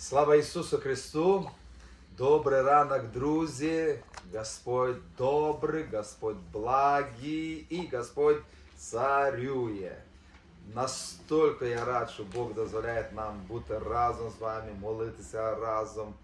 Слава Ісусу Христу! Добрий ранок, друзі! Господь добрий, Господь благий і Господь царює. Настільки я рад, що Бог дозволяє нам бути разом з вами, молитися разом.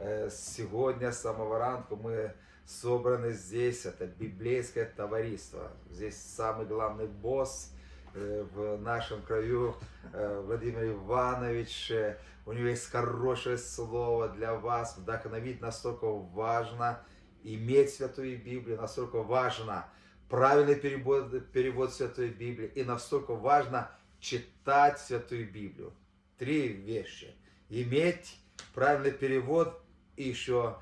Е, Сьогодні з самого ранку ми собраны здесь, это библейское товариство. Здесь самый главный босс э, в нашем краю, э, Владимир Иванович. Э, У него есть хорошее слово для вас, вдохновить. Настолько важно иметь Святую Библию, настолько важно правильный перевод, перевод Святой Библии и настолько важно читать Святую Библию. Три вещи. Иметь правильный перевод и еще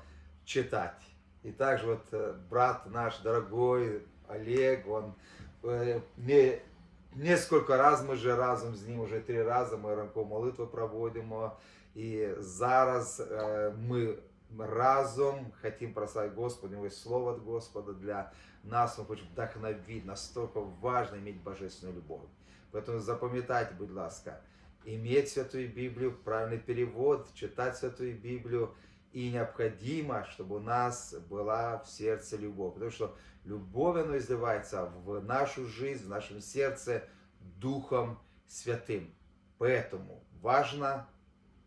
читать. И также вот э, брат наш дорогой Олег, он э, не, несколько раз ми вже разом з ним, уже три рази ми ранкову молитву проводимо. І зараз е, ми разом хотим прославить Господа, у слово от Господа для нас, он хочет вдохновить, настолько важно иметь божественную любовь. Поэтому запам'ятайте, будь ласка, иметь Святую Библию, правильный перевод, читать Святую Библию, и необходимо, чтобы у нас была в сердце любовь. Потому что любовь, она изливается в нашу жизнь, в нашем сердце Духом Святым. Поэтому важно,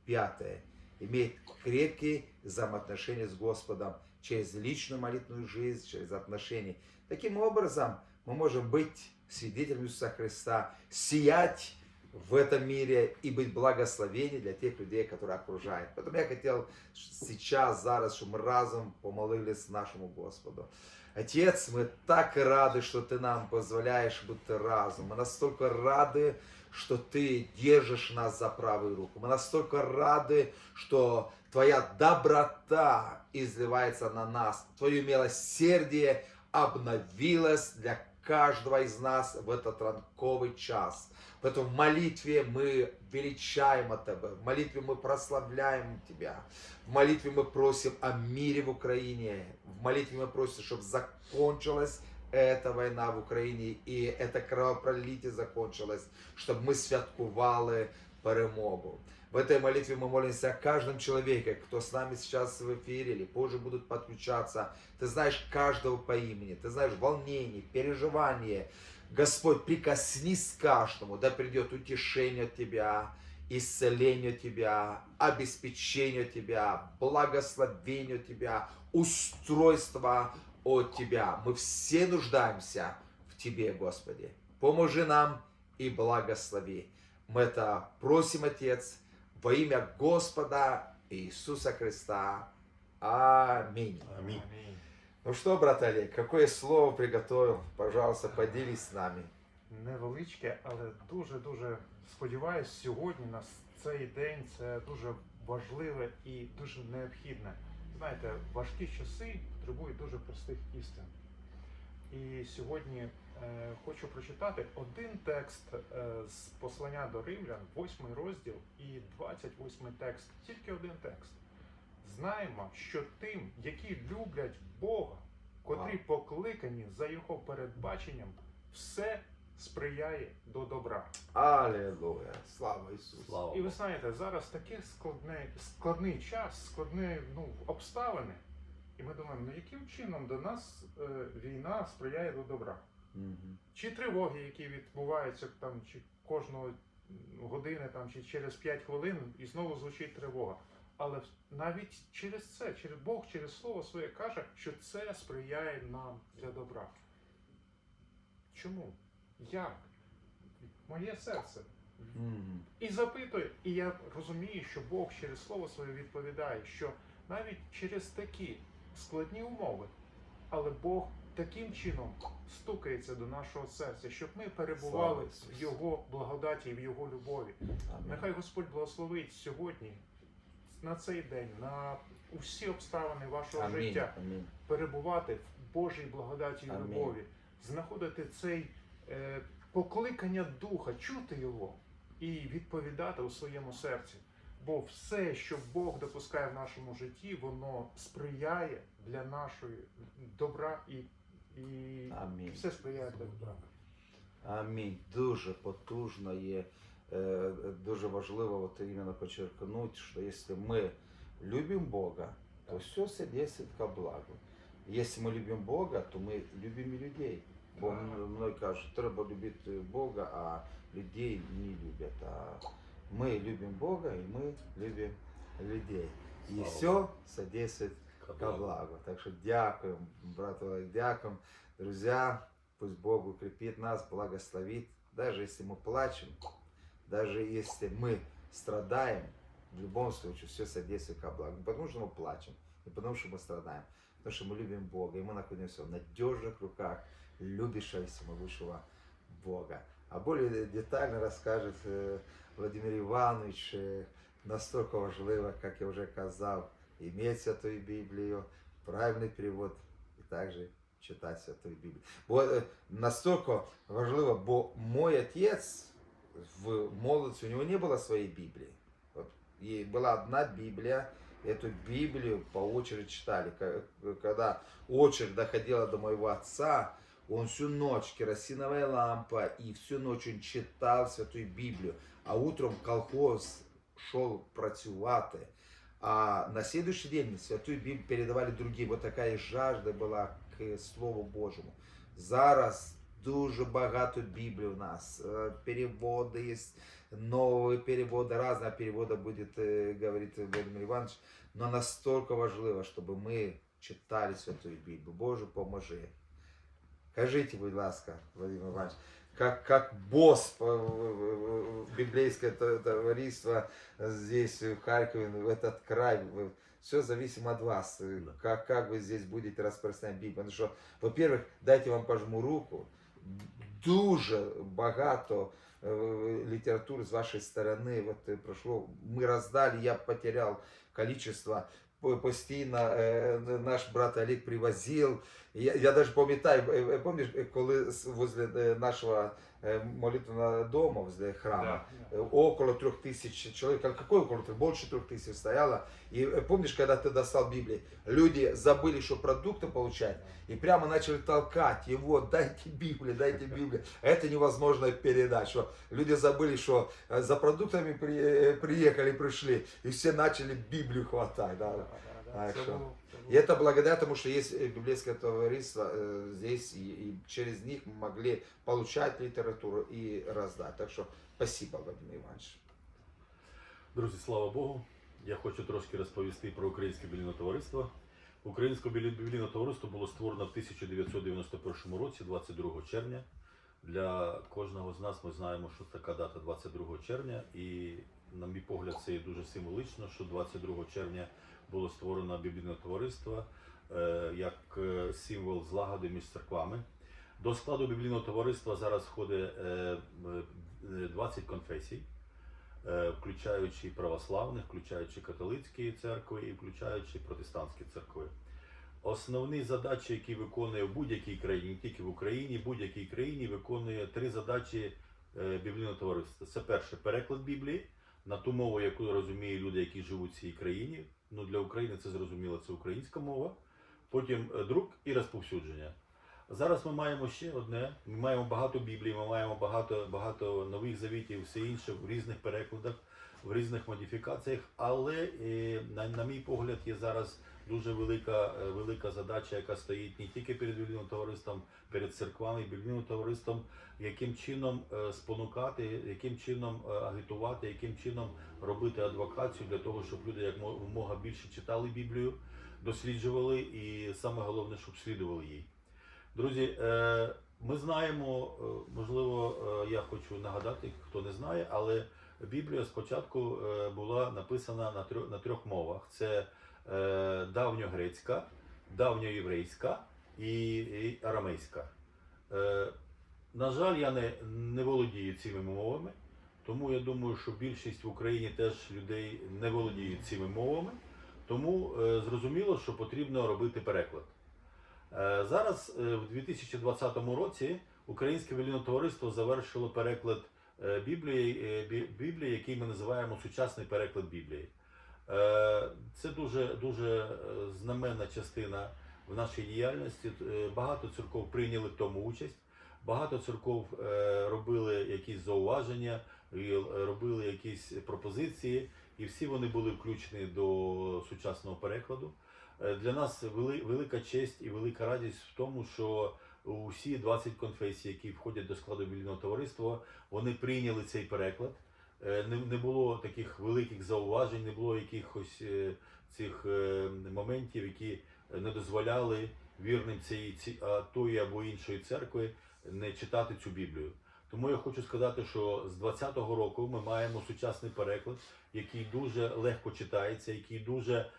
пятое, иметь крепкие взаимоотношения с Господом через личную молитвенную жизнь, через отношения. Таким образом, мы можем быть свидетелями Иисуса Христа, сиять в этом мире и быть благословением для тех людей, которые окружают. Поэтому я хотел сейчас, зараз, чтобы мы разом помолились нашему Господу. Отец, мы так рады, что Ты нам позволяешь быть разом. Мы настолько рады, что Ты держишь нас за правую руку. Мы настолько рады, что Твоя доброта изливается на нас. Твое милосердие обновилось для каждого из нас в этот ранковый час. Поэтому в молитве мы величаем от Тебя, в молитве мы прославляем Тебя, в молитве мы просим о мире в Украине, в молитве мы просим, чтобы закончилась эта война в Україні і это кровопролитие закончилось, чтобы мы святкували перемогу. В этой молитве мы молимся о каждом человеке, кто с нами сейчас в эфире или позже будут подключаться. Ты знаешь каждого по имени, ты знаешь волнение, переживание. Господь, прикоснись к каждому, да придет утешение от Тебя, исцеление от Тебя, обеспечение от Тебя, благословение от Тебя, устройство от Тебя. Мы все нуждаемся в Тебе, Господи. Поможи нам и благослови. Мы это просим, Отец, во имя Господа Иисуса Христа. Аминь. Амінь. Ну что, брат Олег, какое слово приготовил? Пожалуйста, поделись с нами. Невеличке, але дуже-дуже сподіваюсь, сьогодні на цей день це дуже важливе і дуже необхідне. Знаєте, важкі часи потребують дуже простих істин. І сьогодні е, хочу прочитати один текст е, з послання до римлян, 8 розділ і 28 текст. Тільки один текст. Знаємо, що тим, які люблять Бога, котрі покликані за його передбаченням, все сприяє до добра. Аллилуйя. Слава Иисусу. Слава І ви Богу. знаєте, зараз такий складний, складний час, складні ну, обставини. І ми думаємо, ну яким чином до нас е, війна сприяє до добра? Мгм. Чи тривоги, які відбуваються там, чи кожного години, там, чи через 5 хвилин, і знову звучить тривога. Але навіть через це, через Бог, через слово своє каже, що це сприяє нам для добра. Чому? Як? Моє серце Мгм. і запитує, і я розумію, що Бог через слово своє відповідає, що навіть через такі складні умови, але Бог таким чином стукається до нашого серця, щоб ми перебували в Його благодаті, і в Його любові. Нехай Господь благословить сьогодні, на цей день, на усі обставини вашого Аминь. життя, перебувати в Божій благодаті і любові, знаходити цей е, покликання духа, чути його і відповідати у своєму серці. Бо все, що Бог допускає в нашому житті, воно сприяє для нашої добра і, і Амінь. все сприяє для добра. Амінь. Дуже потужно є е, дуже важливо от іменно подчеркнуть, що якщо ми любимо Бога, то все содействует ко благу. Если мы любим Бога, то мы любим и людей. Бо мною кажуть, треба любити Бога, а людей не люблять. А ми любимо Бога і ми любимо людей. І Слава все содействует ко Кабла. благу. Так що дякуємо, брат Олег, дякуємо. Друзья, пусть Бог укрепит нас, благословит. Даже если мы плачем, даже если мы страдаем, в любом случае все содействует ко благу. Не потому что мы плачем, не потому что мы страдаем, потому что мы любим Бога, и мы находимся в надежных руках любящего всемогущего Бога. А более детально расскажет э, Владимир Иванович, э, настолько важливо, как я уже сказал, иметь Святую Библию, правильный перевод и также читать Святую Библию. Бо э, настолько важливо, бо мой отец в молодости у него не было своей Библии, От, і була одна Библия, эту Библию по очереди читали. Когда очередь доходила до моего отца, он всю ночь, керосиновая лампа, и всю ночь он читал Святую Библию. А утром в колхоз шел працювати. А на следующий день Святую Біблію передавали другим. Вот така жажда була к Слову Божому. Зараз дуже багато Біблій у нас. Е, Переводи є, нові переводи, різні переводи буде е, говорити Владимир Іванович. Но настолько важливо, щоб ми читали Святую Біблію. Боже, поможи. Кажите, будь ласка, Владимир Иванович, как, как босс э, э, библейское то- товариство здесь, в Харькове, в этот край, все зависимо от вас, э, как, как вы здесь будете распространять Библию. Потому что, во-первых, дайте вам пожму руку, дуже багато э, литературы с вашей стороны вот э, прошло. Мы раздали, я потерял количество по- постійно е, наш брат Олег привозил. Я я навіть пам'ятаю, пам'ятаєш, коли возле нашого молитвенного дома возле храма, да. около трьох тисяч чоловік, а какой около трех? Больше трех тисяч стояло. І э, пам'ятаєш, коли ти достав Біблію, люди забыли, що продукти получать, і прямо почали толкати його, дайте Біблію, дайте Біблію. Это невозможно передача. Люди забыли, що э, за продуктами приїхали, э, прийшли, і всі почали Біблію хватати. Да. Да, да, да. Так Це що. було- це И було. это благодаря тому, что есть э, библейское товариство э, здесь, и, и через них мы могли получать литературу и раздать. Так что спасибо, Владимир Иванович. Друзі, слава Богу. Я хочу трошки розповісти про українське біблійне товариство. Українське білі- біблійне товариство було створено в 1991 році, 22 червня. Для кожного з нас ми знаємо, що така дата 22 червня, і, на мій погляд, це є дуже символічно, що 22 червня було створено біблійне товариство е, як е, символ злагоди між церквами. До складу біблійного товариства зараз входить е, е, 20 конфесій включаючи православних, включаючи католицькі церкви і включаючи протестантські церкви. Основні задачі, які виконує в будь-якій країні, тільки в Україні, в будь-якій країні виконує три задачі біблійного товариства. Це перше переклад Біблії на ту мову, яку розуміють люди, які живуть в цій країні. Ну для України це зрозуміло, це українська мова. Потім е, друк і розповсюдження. Зараз ми маємо ще одне. Ми маємо багато Біблій, ми маємо багато, багато нових завітів, все інше в різних перекладах, в різних модифікаціях. Але е, на, на мій погляд, є зараз дуже велика, е, велика задача, яка стоїть не тільки перед біблійним товариством, перед церквами, біблійним товариством, яким чином е, спонукати, яким чином е, агітувати, яким чином робити адвокацію для того, щоб люди як мо- мога більше читали Біблію, досліджували і саме головне, щоб слідували їй. Друзі, ми знаємо, можливо, я хочу нагадати, хто не знає, але Біблія спочатку була написана на трьох, мовах: це давньогрецька, давньоєврейська і, арамейська. Е, На жаль, я не, не володію цими мовами, тому я думаю, що більшість в Україні теж людей не володіють цими мовами. Тому е, зрозуміло, що потрібно робити переклад. Е, Зараз е, в 2020 році Українське біблійне товариство завершило переклад е, Біблії, е, Біблії, який ми називаємо сучасний переклад Біблії. Е, Це дуже, дуже е, знаменна частина в нашій діяльності. Е, Багато церков прийняли в тому участь. Багато церков робили якісь зауваження, робили якісь пропозиції, і всі вони були включені до сучасного перекладу. Для нас вели, велика честь і велика радість в тому, що усі 20 конфесій, які входять до складу біблійного товариства, вони прийняли цей переклад. Е, Не, було таких великих зауважень, не було якихось е, цих е, моментів, які не дозволяли вірним цієї ці, тої або іншої церкви не читати цю Біблію. Тому я хочу сказати, що з 20-го року ми маємо сучасний переклад, який дуже легко читається, який дуже,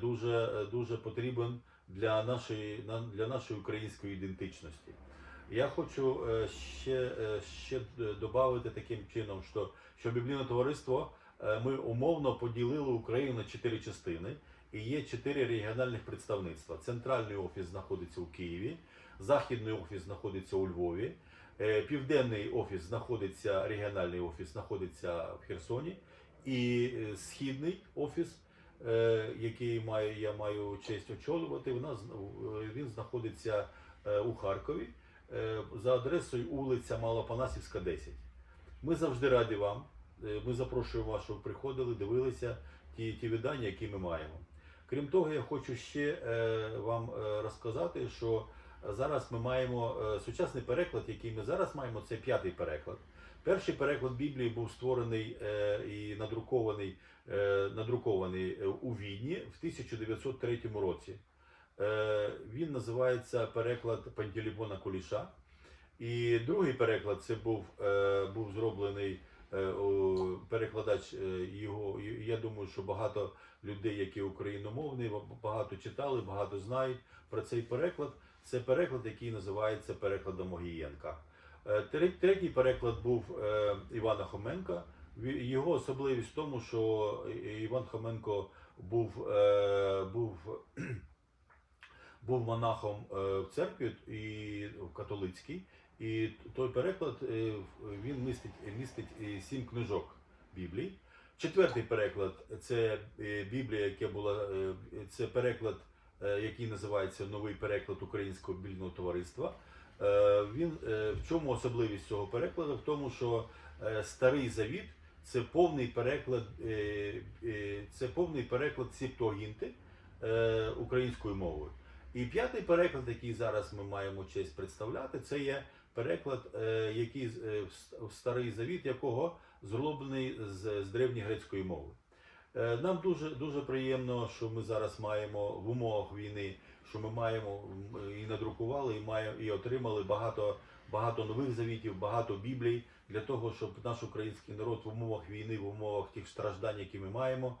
дуже, дуже потрібен для нашої, на- для нашої української ідентичності. Я хочу е, ще, е, ще додати таким чином, що, що біблійне товариство е, ми умовно поділили Україну на чотири частини. І є чотири регіональних представництва. Центральний офіс знаходиться у Києві, західний офіс знаходиться у Львові, південний офіс знаходиться, регіональний офіс знаходиться в Херсоні, і східний офіс, який маю, я маю честь очолювати, він знаходиться у Харкові за адресою вулиця Малопанасівська, 10. Ми завжди раді вам. Е, Ми запрошуємо вас, щоб приходили, дивилися ті, ті видання, які ми маємо. Крім того, я хочу ще е, вам е, розказати, що зараз ми маємо е, сучасний переклад, який ми зараз маємо, це п'ятий переклад. Перший переклад Біблії був створений е, і надрукований, е, надрукований е, у Відні в 1903 році. Е, він називається переклад Пантелеймона Куліша. І другий переклад це був, е, був зроблений е, перекладач його. Я думаю, що багато людей, які україномовні, багато читали, багато знають про цей переклад. Це переклад, який називається перекладом Огієнка. Третій переклад був Івана Хоменка. Його особливість в тому, що Іван Хоменко був, був, був монахом е, в церкві і в католицькій. І той переклад е, він містить, містить е, сім книжок Біблії. Четвертий переклад це Біблія, яка була це переклад, який називається новий переклад українського біблійного товариства. Він в чому особливість цього перекладу? В тому, що старий завіт це повний переклад, це повний переклад Септуагінти е, українською мовою. І п'ятий переклад, який зараз ми маємо честь представляти, це є переклад, е, який е, в старий завіт, якого зроблений з, з древньогрецької мови. Е, Нам дуже дуже приємно, що ми зараз маємо в умовах війни, що ми маємо і надрукували, і маємо і отримали багато, багато нових завітів, багато біблій для того, щоб наш український народ в умовах війни, в умовах тих страждань, які ми маємо,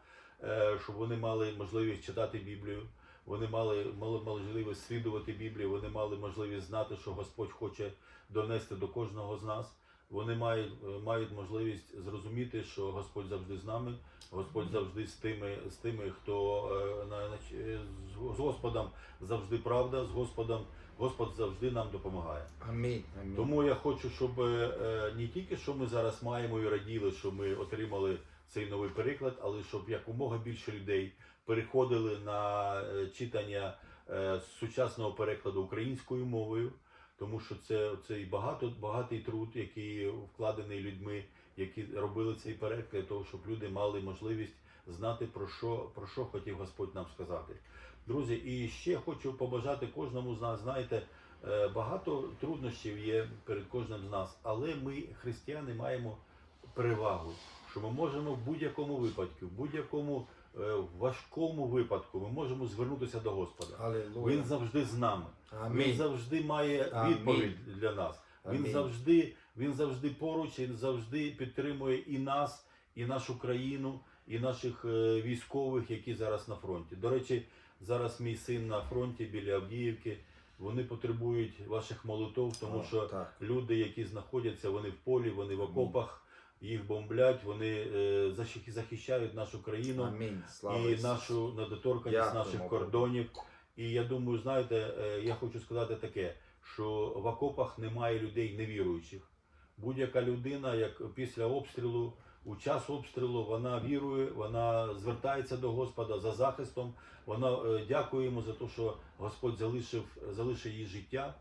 щоб вони мали можливість читати Біблію. Вони мали, мали можливість слідувати Біблії, вони мали можливість знати, що Господь хоче донести до кожного з нас. Вони мають, мають можливість зрозуміти, що Господь завжди з нами, Господь завжди з тими, з тими, хто е, на, на, е, з, з Господом завжди правда, з Господом, Господь завжди нам допомагає. Амінь. Амінь. Тому я хочу, щоб е, не тільки що ми зараз маємо і раділи, що ми отримали цей новий переклад, але щоб якомога більше людей переходили на е, читання е, сучасного перекладу українською мовою, тому що це цей багато багатий труд, який вкладений людьми, які робили цей переклад, того, щоб люди мали можливість знати про що про що хотів Господь нам сказати. Друзі, і ще хочу побажати кожному з нас, знаєте. Е, Багато труднощів є перед кожним з нас, але ми, християни, маємо перевагу, що ми можемо в будь-якому випадку, в будь-якому е, важкому випадку, ми можемо звернутися до Господа. Алілуя. Він завжди з нами. Він завжди має Амінь. відповідь для нас. Він завжди, він завжди поруч, він завжди підтримує і нас, і нашу країну, і наших е, військових, які зараз на фронті. До речі, зараз мій син на фронті біля Авдіївки. Вони потребують ваших молитов, тому О, що так. люди, які знаходяться, вони в полі, вони в окопах, їх бомблять, вони е, захищають нашу країну Амінь. Слава і Ісусу. нашу недоторканість наших кордонів. І я думаю, знаєте, е, я хочу сказати таке, що в окопах немає людей невіруючих. Будь-яка людина, як після обстрілу, у час обстрілу вона вірує, вона звертається до Господа за захистом. Вона е, дякує йому за те, що Господь залишив, залишив її життя.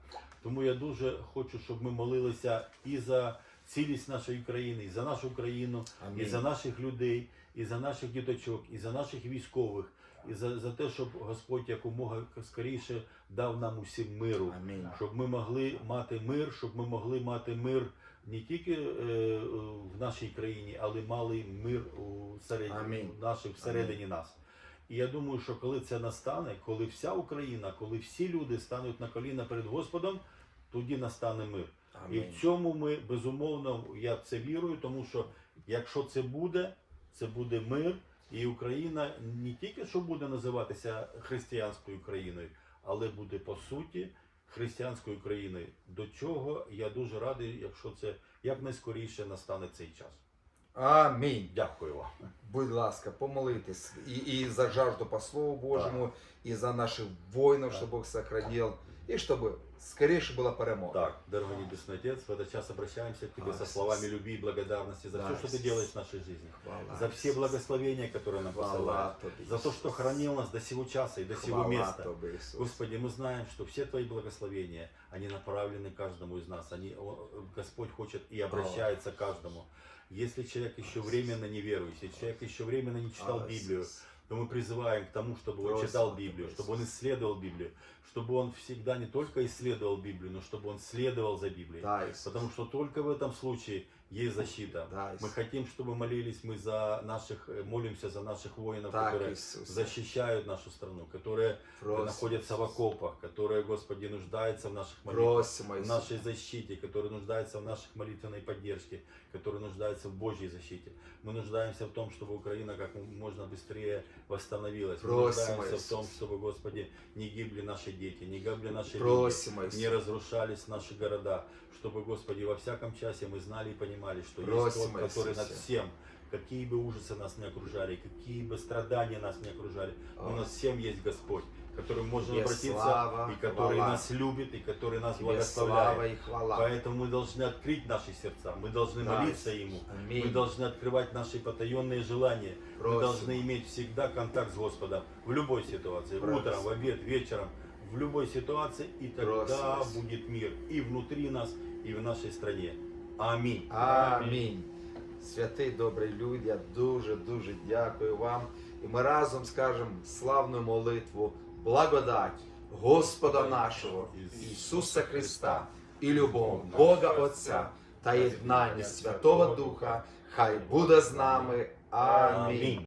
Тому я дуже хочу, щоб ми молилися і за цілість нашої країни, і за нашу країну, і за наших людей, і за наших діточок, і за наших військових, і за, за те, щоб Господь якомога скоріше дав нам усім миру Амінь. щоб ми могли мати мир, щоб ми могли мати мир не тільки е, в нашій країні, але мали мир у серед... Наших всередині нас. І я думаю, що коли це настане, коли вся Україна, коли всі люди стануть на коліна перед Господом, тоді настане мир. І в цьому ми безумовно я в це вірую, тому що якщо це буде, це буде мир, і Україна не тільки що буде називатися християнською країною, але буде по суті християнською країною. До чого я дуже радий, якщо це якнайскоріше настане цей час. Амінь. Дякую вам. Будь ласка, помолитесь и, и за жажду по Слову Божьему, и за наших воинов, Так. чтобы Бог сохранил, и чтобы скорейше была перемога. Так, дорогой Небесный Отец, в этот час обращаемся к Тебе Да, со с- словами любви и благодарности за Да, все, что Ты с- делаешь в нашей жизни, Хвала. за все благословения, которые нам Хвала посылаешь, Тобі, за то, что Ісус. хранил нас до сего часа и до сего Хвала места. Тобі, Ісус. Господи, мы знаем, что все Твои благословения, они направлены каждому из нас. Они, о, Господь хочет и обращается к каждому. Если человек еще временно не верующий, если человек еще временно не читал Хвала, Библию, Ісус. то мы призываем к тому, чтобы он Просим читал Тебя, Библию, Иисус. чтобы он исследовал Библию, чтобы он всегда не только исследовал Библию, но чтобы он следовал за Библией. Да, Ісус. Потому что только в этом случае есть защита. Да, Мы Ісус. хотим, чтобы молились мы за наших, э, молимся за наших воинов, Так, которые Ісус. защищают нашу страну, которые Просим, находятся в Ісус. окопах, которые, Господи, нуждаются в наших молитвах, Просимо, в Ісус. нашей защите, которые нуждаются в наших молитвенной поддержке, которые нуждаются в Божьей защите. Мы нуждаемся в том, чтобы Украина как можно быстрее восстановилась. Мы Просим, нуждаемся в Иисус. том, чтобы, Господи, не гибли наши дети, не гибли наши люди, Просимо, Ісус. не разрушались наши города, чтобы, Господи, во всяком часе мы знали и понимали, что есть тот, который над всем, какие бы ужасы нас не окружали, какие бы страдания нас не окружали, О. над всем есть Господь, к которому можно Тебе обратиться, слава, и который хвала. нас любит, и который нас Тебе слава благословляет. и хвала. Поэтому мы должны открыть наши сердца, мы должны Да, молиться Ему, Аминь. мы должны открывать наши потаенные желания, мы Просим. должны иметь всегда контакт с Господом в любой ситуации, Просим. утром, в обед, вечером, в любой ситуации, и тогда Просим. будет мир и внутри нас, и в нашей стране. Аминь. Амінь. Святий добрий люд, я дуже дуже дякую вам. І ми разом скажемо славну молитву, благодать Господа нашого Ісуса Христа і любов Бога Отця та єднання Святого Духа. Хай буде з нами. Амінь.